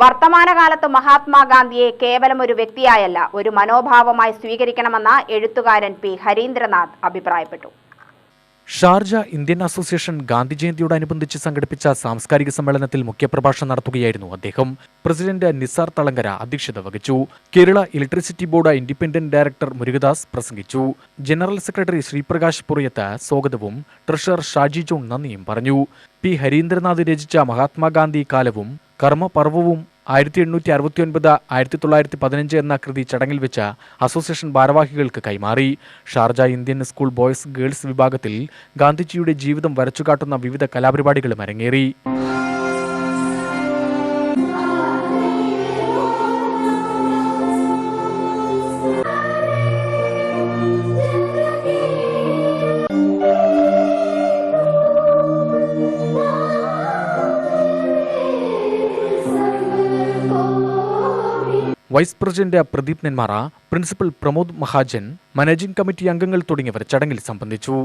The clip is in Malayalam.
വർത്തമാനകാലത്ത് മഹാത്മാഗാന്ധിയെ കേവലം ഒരു വ്യക്തിയായല്ല ഒരു മനോഭാവമായി സ്വീകരിക്കണമെന്ന് എഴുത്തുകാരൻ പി. ഹരീന്ദ്രനാഥ് അഭിപ്രായപ്പെട്ടു. ഷാർജ ഇന്ത്യൻ അസോസിയേഷൻ ഗാന്ധി ജയന്തിയോടനുബന്ധിച്ച് സംഘടിപ്പിച്ച സാംസ്കാരിക സമ്മേളനത്തിൽ മുഖ്യപ്രഭാഷണം നടത്തുകയായിരുന്നു അദ്ദേഹം. പ്രസിഡന്റ് നിസാർ തളങ്കര അധ്യക്ഷത വഹിച്ചു. Kerala electricity board independent director Murugadas പ്രസംഗിച്ചു. ജനറൽ സെക്രട്ടറി ശ്രീപ്രകാശ് പുറയത്ത് സ്വാഗതവും ട്രഷറർ ഷാജി ജോൺ നന്ദിയും പറഞ്ഞു. പി ഹരീന്ദ്രനാഥ് രചിച്ച മഹാത്മാഗാന്ധി കാലവും കർമ്മപർവവും ആയിരത്തി എണ്ണൂറ്റി അറുപത്തി ഒൻപത് ആയിരത്തി തൊള്ളായിരത്തി പതിനഞ്ച് എന്ന കൃതി ചടങ്ങിൽ വെച്ച അസോസിയേഷൻ ഭാരവാഹികൾക്ക് കൈമാറി. Sharjah Indian school boys girls വിഭാഗത്തിൽ ഗാന്ധിജിയുടെ ജീവിതം വരച്ചുകാട്ടുന്ന വിവിധ കലാപരിപാടികളും അരങ്ങേറി. Vice president Pradeep Nenmara principal Pramod Mahajan managing committee അംഗങ്ങൾ തുടങ്ങിയവർ ചടങ്ങിൽ സംബന്ധിച്ചു.